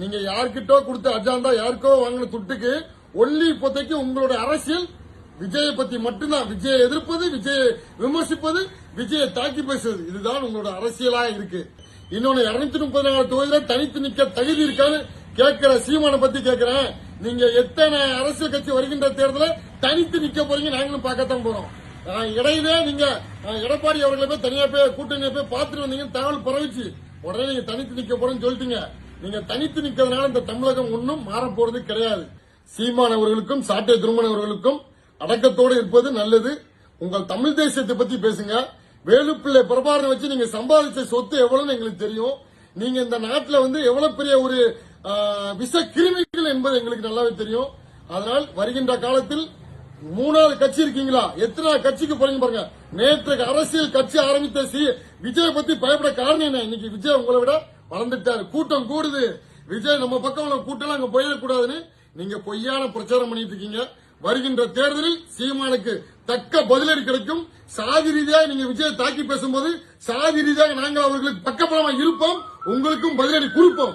நீங்க யார்கிட்ட கொடுத்த அஜாந்தா யாருக்கோ வாங்கின துட்டுக்கு ஒல்லி இப்போதைக்கு உங்களோட அரசியல் விஜயை பத்தி மட்டும்தான். விஜயை எதிர்ப்பது விஜயை விமர்சிப்பது விஜயை தாக்கி பேசுவது. இதுதான் உங்களோட அரசியலா இருக்கு. இன்னொன்னு இருநூத்தி முப்பத்தி நாலு தொகுதியில தனித்து நிக்க தகுதி இருக்கான்னு கேட்கிற சீமானை பத்தி கேட்கிறேன். நீங்க எத்தனை அரசியல் கட்சி வருகின்ற தேர்தலில் தனித்து நிக்க போறீங்க நாங்களும் பார்க்கத்தான் போறோம். இடையிலே நீங்க எடப்பாடி அவர்களை போய் தனியா போய் கூட்டணியை போய் பார்த்துட்டு வந்தீங்கன்னு தகவல் பரவிச்சு. உடனே நீங்க தனித்து நிக்க போறேன்னு சொல்லிட்டீங்க. நீங்க தனித்து நிக்கிறதுனால இந்த தமிழகம் ஒன்றும் மாறப்போறது கிடையாது. சீமானவர்களுக்கும் சாட்டை திருமணவர்களுக்கும் அடக்கத்தோடு இருப்பது நல்லது. உங்கள் தமிழ் தேசியத்தை பத்தி பேசுங்க. வேலுப்பிள்ளை பிரபாரனை வச்சு நீங்க சம்பாதிச்ச சொத்து எவ்வளவுன்னு எங்களுக்கு தெரியும். நீங்க இந்த நாட்டில் வந்து எவ்வளவு பெரிய ஒரு விச விஷ கிருமிகள் என்பது எங்களுக்கு நல்லாவே தெரியும். அதனால் வருகின்ற காலத்தில் மூணாவது கட்சி இருக்கீங்களா? எத்தனை கட்சிக்கு போறீங்க பாருங்க. நேற்று அரசியல் கட்சி ஆரம்பித்த சி விஜய் பத்தி பயப்பட காரணம் என்ன? இன்னைக்கு விஜய் உங்களை விட வளர்ந்துட்டாரு. கூட்டம் கூடுது. விஜய் நம்ம பக்கம் உள்ள கூட்டம் அங்க போயிடக்கூடாதுன்னு நீங்க பொய்யான பிரச்சாரம் பண்ணிட்டு இருக்கீங்க. வருகின்ற தேர்தலில் சீமானுக்கு தக்க பதிலடி கிடைக்கும். சாதி ரீதியாக நீங்க விஜய் தாக்கி பேசும்போது சாதி ரீதியாக நாங்கள் அவர்களுக்கு பக்கபலமா இருப்போம். உங்களுக்கும் பதிலடி கொடுப்போம்.